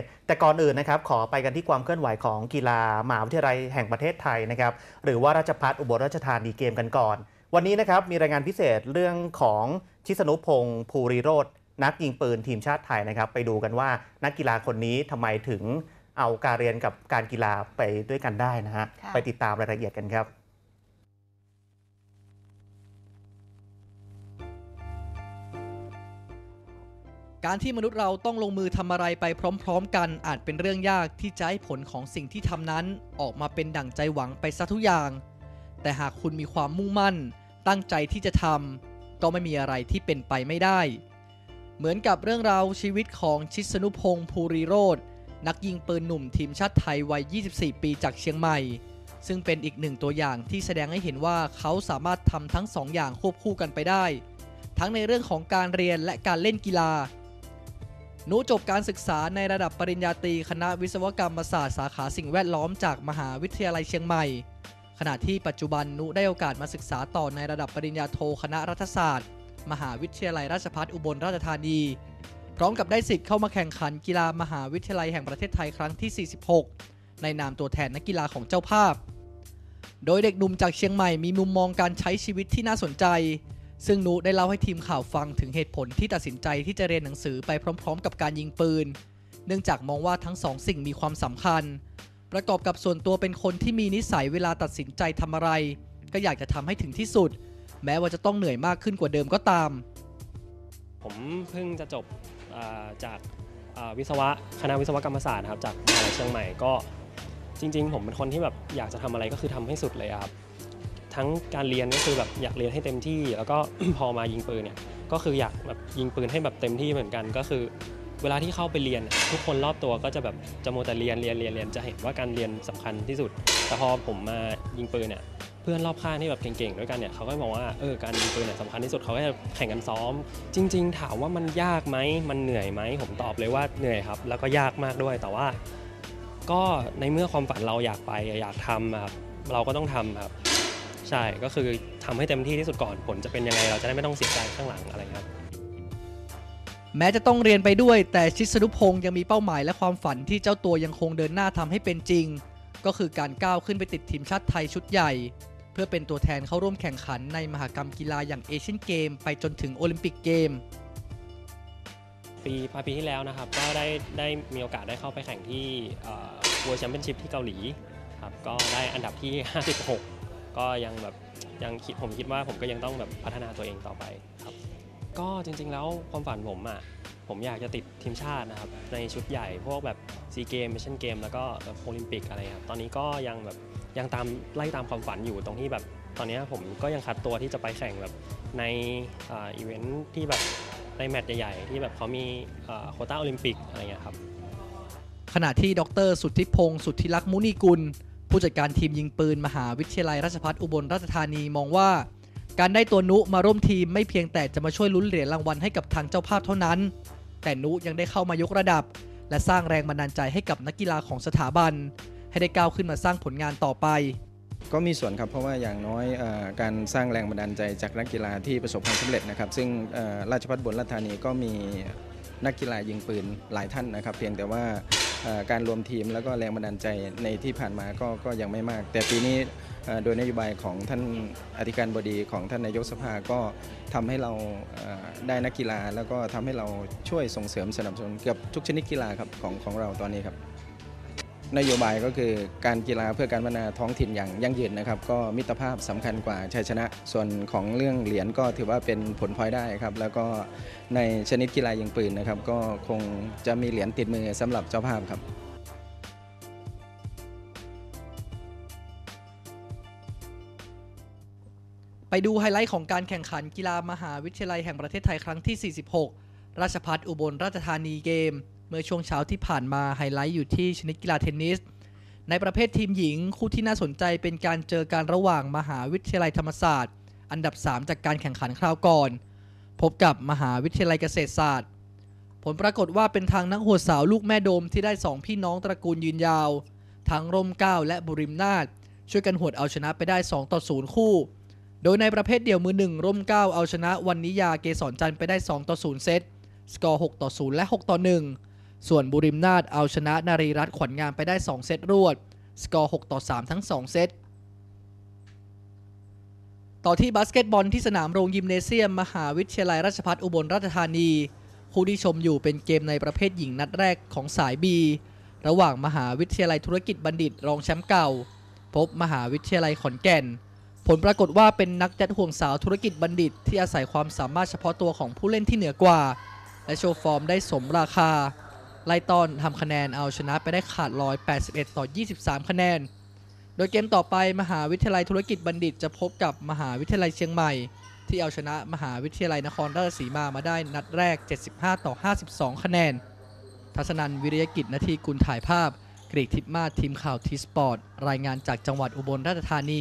ศแต่ก่อนอื่นนะครับขอไปกันที่ความเคลื่อนไหวของกีฬามหาวิทยาลัยแห่งประเทศไทยนะครับหรือว่าราชพัฒอุบลราชธานีเกมกันก่อน วันนี้นะครับมีรายงานพิเศษเรื่องของชิสนุพงศ์ภูริโรธนักยิงปืนทีมชาติไทยนะครับ ไปดูกันว่านักกีฬาคนนี้ทำไมถึงเอาการเรียนกับการกีฬาไปด้วยกันได้นะฮะค่ะไปติดตามรายละเอียดกันครับ การที่มนุษย์เราต้องลงมือทำอะไรไปพร้อม ๆ กันอาจเป็นเรื่องยากที่จะให้ผลของสิ่งที่ทำนั้นออกมาเป็นดั่งใจหวังไปซะทุกอย่าง แต่หากคุณมีความมุ่งมั่น ตั้งใจที่จะทำก็ไม่มีอะไรที่เป็นไปไม่ได้ เหมือนกับเรื่องราวชีวิตของชิสนุพงศ์ภูริโรธนักยิงปืนหนุ่มทีมชาติไทยวัย 24 ปีจากเชียงใหม่ ซึ่งเป็นอีกหนึ่งตัวอย่างที่แสดงให้เห็นว่าเขาสามารถทำทั้งสองอย่างควบคู่กันไปได้ ทั้งในเรื่องของการเรียนและการเล่นกีฬา หนูจบการศึกษาในระดับปริญญาตรีคณะวิศวกรรมศาสตร์สาขาสิ่งแวดล้อมจากมหาวิทยาลัยเชียงใหม่ ขณะที่ปัจจุบันหนุได้โอกาสมาศึกษาต่อในระดับปริญญาโทคณะรัฐศาสตร์ มหาวิทยาลัยราชภัฏอุบลราชธานี พร้อมกับได้สิทธิ์เข้ามาแข่งขันกีฬามหาวิทยาลัยแห่งประเทศไทยครั้งที่ 46 ในนามตัวแทนนักกีฬาของเจ้าภาพ โดยเด็กหนุ่มจากเชียงใหม่มีมุมมองการใช้ชีวิตที่น่าสนใจ ซึ่งนุได้เล่าให้ทีมข่าวฟังถึงเหตุผลที่ตัดสินใจที่จะเรียนหนังสือไปพร้อม ๆ กับการยิงปืน เนื่องจากมองว่าทั้งสองสิ่งมีความสำคัญ ประกอบกับส่วนตัวเป็นคนที่มีนิสัยเวลาตัดสินใจทำอะไร ก็อยากจะทำให้ถึงที่สุด แม้ว่าจะต้องเหนื่อยมากขึ้นกว่าเดิมก็ตาม ผมเพิ่งจะจบจากวิศวะคณะวิศวกรรมศาสตร์ครับจากมหาลัยเชียงใหม่ก็จริง ๆ ผมเป็นคนที่แบบอยากจะทำอะไรก็คือทำให้สุดเลยครับ ทั้งการเรียนก็คือแบบอยากเรียนให้เต็มที่ แล้วก็พอมายิงปืนเนี่ยก็คืออยากแบบยิงปืนให้แบบเต็มที่เหมือนกัน ก็คือ เวลาที่เข้าไปเรียน ทุกคนรอบตัวก็จะแบบจะโมแต่เรียนเรียนเรียนเรียนจะเห็นว่าการเรียนสำคัญที่สุด แต่พอผมมายิงปืนเนี่ยเพื่อนรอบข้างที่แบบเก่งๆด้วยกันเนี่ยเขาก็มองว่าเออการยิงปืนเนี่ยสำคัญที่สุดเขาก็จะแข่งกันซ้อม จริง ๆ ถามว่ามันยากไหมมันเหนื่อยไหมผมตอบเลยว่าเหนื่อยครับ แล้วก็ยากมากด้วยแต่ว่า ก็ในเมื่อความฝันเราอยากไปอยากทำครับเราก็ต้องทำครับ ใช่ก็คือทำให้เต็มที่ที่สุดก่อนผลจะเป็นยังไงเราจะได้ไม่ต้องเสียใจข้างหลังอะไรครับ แม้จะต้องเรียนไปด้วย แต่ชิสนุพงศ์ยังมีเป้าหมายและความฝันที่เจ้าตัวยังคงเดินหน้าทำให้เป็นจริง ก็คือการก้าวขึ้นไปติดทีมชาติไทยชุดใหญ่ เพื่อเป็นตัวแทนเข้าร่วมแข่งขันในมหกรรมกีฬาอย่างเอเชียนเกม ไปจนถึงโอลิมปิกเกมปีปลายปีที่แล้วนะครับก็ได้ได้มีโอกาสได้เข้าไปแข่งที่เวิร์แชมเปี้ยนชิพที่เกาหลีครับก็ได้อันดับที่ 56 ก็ยังแบบยังคิดผมคิดว่าผมก็ยังต้องแบบพัฒนาตัวเองต่อไปครับ ก็จริง ๆ แล้วความฝันผมอะผมอยากจะติดทีมชาตินะครับในชุดใหญ่พวกแบบซีเกมเอเชียนเกมแล้วก็แบบโอลิมปิกอะไรครับตอนนี้ก็ยังแบบยังตามไล่ตามความฝันอยู่ตรงที่แบบตอนนี้ผมก็ยังคัดตัวที่จะไปแข่งแบบในอ,อีเวนท์ที่แบบในแมตช์ใหญ่ๆ ที่แบบเขามีโคต้าโอลิมปิกอะไรเงี้ยครับขณะที่ดรสุทธิพงศ์สุทธิลักษ์มุนีกุล ผู้จัดการทีมยิงปืนมหาวิทยาลัยราชภัฏอุบลราชธานีมองว่า การได้ตัวนุมาร่วมทีมไม่เพียงแต่จะมาช่วยลุ้นเหรียญรางวัลให้กับทางเจ้าภาพเท่านั้น แต่นุยังได้เข้ามายกระดับ และสร้างแรงบันดาลใจให้กับนักกีฬาของสถาบัน ให้ได้ก้าวขึ้นมาสร้างผลงานต่อไปก็มีส่วนครับเพราะว่าอย่างน้อยอการสร้างแรงบันดาลใจจากนักกีฬาที่ประสบความสำเร็จนะครับ ซึ่งราชพัฒน์บนราชธานีก็มีนักกีฬายิงปืนหลายท่านนะครับ เพียงแต่ว่า การรวมทีมแล้วก็แรงบันดาลใจในที่ผ่านมาก็ก็ยังไม่มาก แต่ปีนี้โดยนโยบายของท่านอธิการบดีของท่านนายกสภาก็ทำให้เราได้นักกีฬา แล้วก็ทำให้เราช่วยส่งเสริมสนับสนุนเกือบทุกชนิดกีฬาครับของของเราตอนนี้ครับ นโยบายก็คือการกีฬาเพื่อการพัฒนาท้องถิ่นอย่างยั่งยืนนะครับ ก็มิตรภาพสำคัญกว่าชัยชนะ ส่วนของเรื่องเหรียญก็ถือว่าเป็นผลพลอยได้ครับ แล้วก็ในชนิดกีฬายิงปืนนะครับ ก็คงจะมีเหรียญติดมือสำหรับเจ้าภาพครับไปดูไฮไลท์ของการแข่งขันกีฬามหาวิทยาลัยแห่งประเทศไทยครั้งที่ 46 ราชพัฒอุบลราชธานีเกม มื่อช่วงเช้าที่ผ่านมาไฮไลท์อยู่ที่ชนิดกีฬาเทนนิส ในประเภททีมหญิง คู่ที่น่าสนใจเป็นการเจอการระหว่างมหาวิทยาลัยธรรมศาสตร์ อันดับ 3 จากการแข่งขันคราวก่อน พบกับมหาวิทยาลัยเกษตรศาสตร์ ผลปรากฏว่าเป็นทางนักโหดสาวลูกแม่โดมที่ได้ 2 พี่น้องตระกูลยืนยาว ทั้งร่มเก้าและบุริมนาถช่วยกันหวดเอาชนะไปได้ 2 ต่อ 0 คู่ โดยในประเภทเดี่ยวมือหนึ่งร่มก้าเอาชนะวันนิยาเกษรจันทร์ไปได้ 2 ต่อ 0 เซต สกอร์ 6 ต่อ 0 และ 6 ต่อ 1 ส่วนบุริมนาถเอาชนะนารีรัตน์ขวัญงามไปได้ 2 เซตรวด สกอร์ 6 ต่อ 3 ทั้ง 2 เซต ต่อที่บาสเกตบอลที่สนามโรงยิมเนเซียม มหาวิทยาลัยราชภัฏอุบลราชธานี คู่ที่ชมอยู่เป็นเกมในประเภทหญิงนัดแรกของสาย B ระหว่างมหาวิทยาลัยธุรกิจบัณฑิตรองแชมป์เก่า พบมหาวิทยาลัยขอนแก่น ผลปรากฏว่าเป็นนักยัดห่วงสาวธุรกิจบัณฑิต ที่อาศัยความสามารถเฉพาะตัวของผู้เล่นที่เหนือกว่า และโชว์ฟอร์มได้สมราคา ไล่ต้อนทำคะแนนเอาชนะไปได้ขาดลอย 81 ต่อ 23 คะแนน โดยเกมต่อไปมหาวิทยาลัยธุรกิจบัณฑิตจะพบกับมหาวิทยาลัยเชียงใหม่ ที่เอาชนะมหาวิทยาลัยนครราชสีมามาได้นัดแรก 75 ต่อ 52 คะแนน ทัศนันวิริยกิจนาทีกุลถ่ายภาพ กรีกทิพมาทีมข่าวทีสปอร์ตรายงานจากจังหวัดอุบลราชธานี